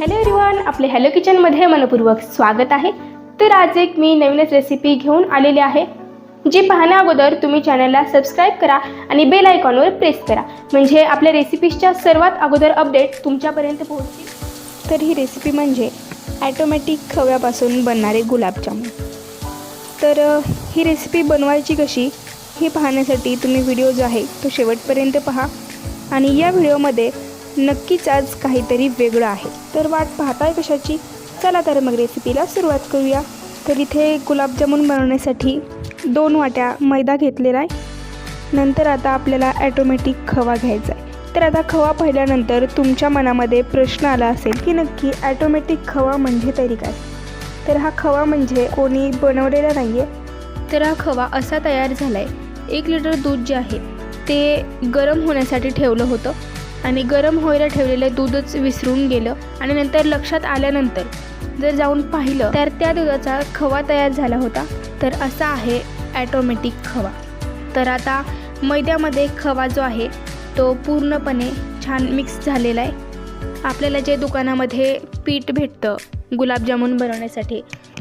Hello everyone आपले hello किचनमध्ये मनपूर्वक स्वागत आहे. तर आज एक मी नवीनच रेसिपी घेऊन आलेली आहे जी पाहण्या अगोदर तुम्ही चॅनलला सबस्क्राईब करा आणि बेल आयकॉनवर प्रेस करा. म्हणजे आपल्या रेसिपीजच्या सर्वात अगोदर अपडेट तुमच्यापर्यंत पोहोचतील. तर ही रेसिपी म्हणजे ॲटोमॅटिक खव्यापासून बनणारे गुलाबजामुन तर ही रेसिपी बनवायची कशी हे पाहण्यासाठी तुम्ही व्हिडिओ जो आहे तो शेवटपर्यंत पहा. आणि या व्हिडिओमध्ये नक्कीच आज काहीतरी वेगळं आहे. तर वाट पाहताय कशाची? चला तर मग रेसिपीला सुरुवात करूया. तर इथे गुलाबजामुन बनवण्यासाठी दोन वाट्या मैदा घेतलेला आहे. नंतर आता आपल्याला ॲटोमॅटिक खवा घ्यायचा आहे. तर आता खवा पाहिल्यानंतर तुमच्या मनामध्ये प्रश्न आला असेल की नक्की ॲटोमॅटिक खवा म्हणजे तरी काय? तर हा खवा म्हणजे कोणी बनवलेला नाही आहे तर हा खवा असा तयार झाला आहे एक लिटर दूध जे आहे ते गरम होण्यासाठी ठेवलं होतं. आणि गरम व्हायला ठेवलेलं दूधच विसरून गेलं. आणि नंतर लक्षात आल्यानंतर जर जाऊन पाहिलं तर त्या दुधाचा खवा तयार झाला होता. तर असा आहे ॲटोमॅटिक खवा. तर आता मैद्यामध्ये खवा जो आहे तो पूर्णपणे छान मिक्स झालेला आहे. आपल्याला जे दुकानामध्ये पीठ भेटतं गुलाबजामुन बनवण्यासाठी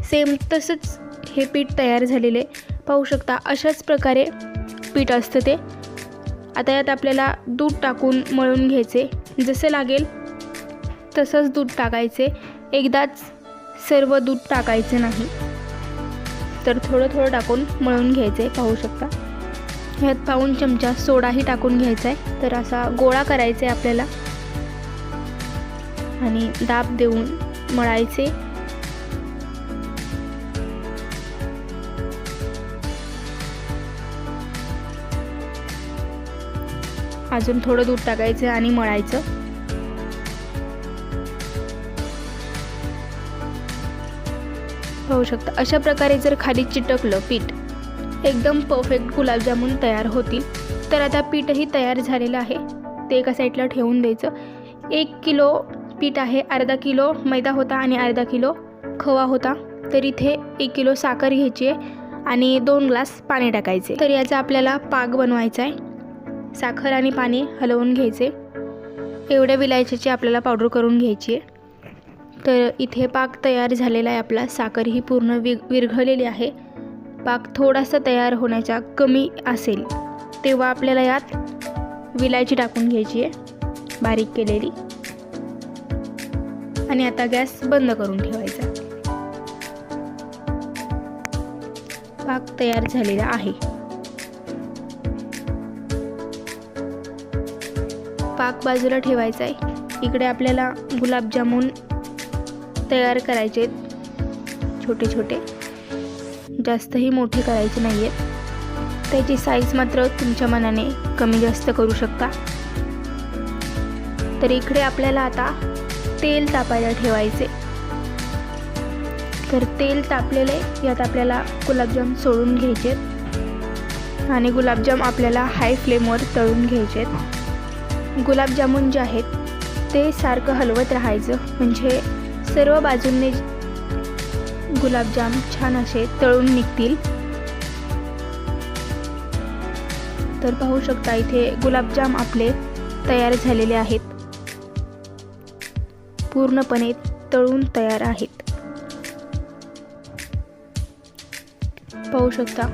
सेम तसंच हे पीठ तयार झालेले पाहू शकता अशाच प्रकारे पीठ असतं ते. आता यात आपल्याला दूध टाकून मळून घ्यायचे. जसं लागेल तसंच दूध टाकायचे. एकदाच सर्व दूध टाकायचे नाही. तर थोडं थोडं टाकून मळून घ्यायचे पाहू शकता. ह्यात पाऊन चमचा सोडाही टाकून घ्यायचा आहे तर असा गोळा करायचा आहे आपल्याला. आणि दाब देऊन मळायचे. अजून थोडं दूध टाकायचं आणि मळायचं. पाहू शकता. अशा प्रकारे जर खाली चिटकलं पीठ एकदम परफेक्ट गुलाबजामुन तयार होतील. तर आता पीठही तयार झालेलं आहे. ते एका साईडला ठेवून द्यायचं. एक किलो पीठ आहे अर्धा किलो मैदा होता आणि अर्धा किलो खवा होता. तर इथे एक किलो साखर घ्यायची आहे आणि दोन ग्लास पाणी टाकायचे. तर याचा आपल्याला पाक बनवायचा आहे. साखर आणि पाणी हलवून घ्यायचे. एवढ्या विलायचीची आपल्याला पावडर करून घ्यायची आहे. तर इथे पाक तयार झालेला आहे आपला. साखर ही पूर्ण वि विरघळलेली आहे. पाक थोडासा तयार होण्याच्या कमी असेल तेव्हा आपल्याला यात विलायची टाकून घ्यायची आहे. बारीक केलेली. आणि आता गॅस बंद करून ठेवायचा. पाक तयार झालेला आहे. पाक बाजूला ठेवायचा आहे. इकडे आपल्याला गुलाबजामुन तयार करायचे आहेत. छोटे छोटे. जास्तही मोठे करायचे नाही आहेत. त्याची साईज मात्र तुमच्या मनाने कमी जास्त करू शकता. तर इकडे आपल्याला आता तेल तापायला ठेवायचे. तर तेल तापलेले यात आपल्याला गुलाबजाम सोडून घ्यायचे आणि गुलाबजाम आपल्याला हाय फ्लेमवर तळून घ्यायचे गुलाबजामुन जे आहेत ते सारखं हलवत राहायचं. म्हणजे सर्व बाजूंनी गुलाबजाम छान असे तळून निघतील. तर पाहू शकता इथे गुलाबजाम आपले तयार झालेले आहेत. पूर्णपणे तळून तयार आहेत. पाहू शकता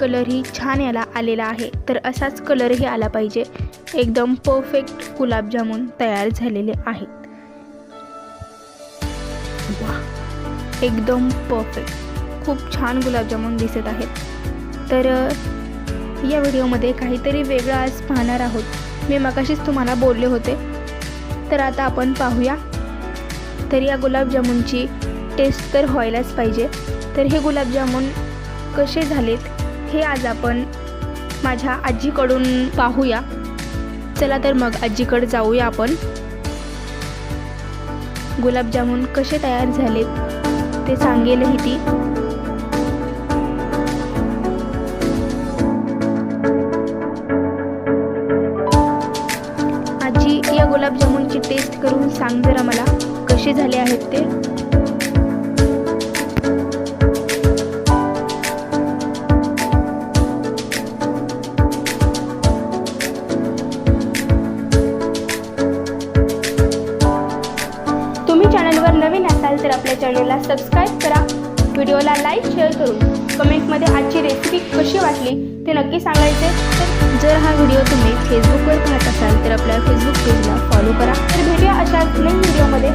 कलरही छान याला आलेला आहे. तर असाच कलरही आला पाहिजे. एकदम परफेक्ट गुलाबजामुन तयार झालेले आहेत. वा एकदम परफेक्ट खूप छान गुलाबजामुन दिसत आहेत. तर या व्हिडिओमध्ये काहीतरी वेगळं आज पाहणार आहोत. मी मगाशीच तुम्हाला बोलले होते. तर आता आपण पाहूया. तर या गुलाबजामुनची टेस्ट तर व्हायलाच पाहिजे. तर हे गुलाबजामुन कसे झालेत? हे आज आपण माझ्या आजीकडून पाहूया. चला तर मग आजीकडे जाऊया आपण. गुलाबजामुन कसे तयार झालेत ते सांगेलही ती. आजी या गुलाबजामुनची टेस्ट करून सांग जरा मला कसे झाले आहेत ते. आपल्या चॅनलला सबस्क्राईब करा व्हिडिओला लाईक शेअर करून कमेंटमध्ये आजची रेसिपी कशी वाटली ते नक्की सांगायचे. तर जर हा व्हिडिओ तुम्ही फेसबुकवर पाहत असाल तर आपल्या फेसबुक पेजला फॉलो करा. तर भेटूया अशाच नवीन व्हिडिओमध्ये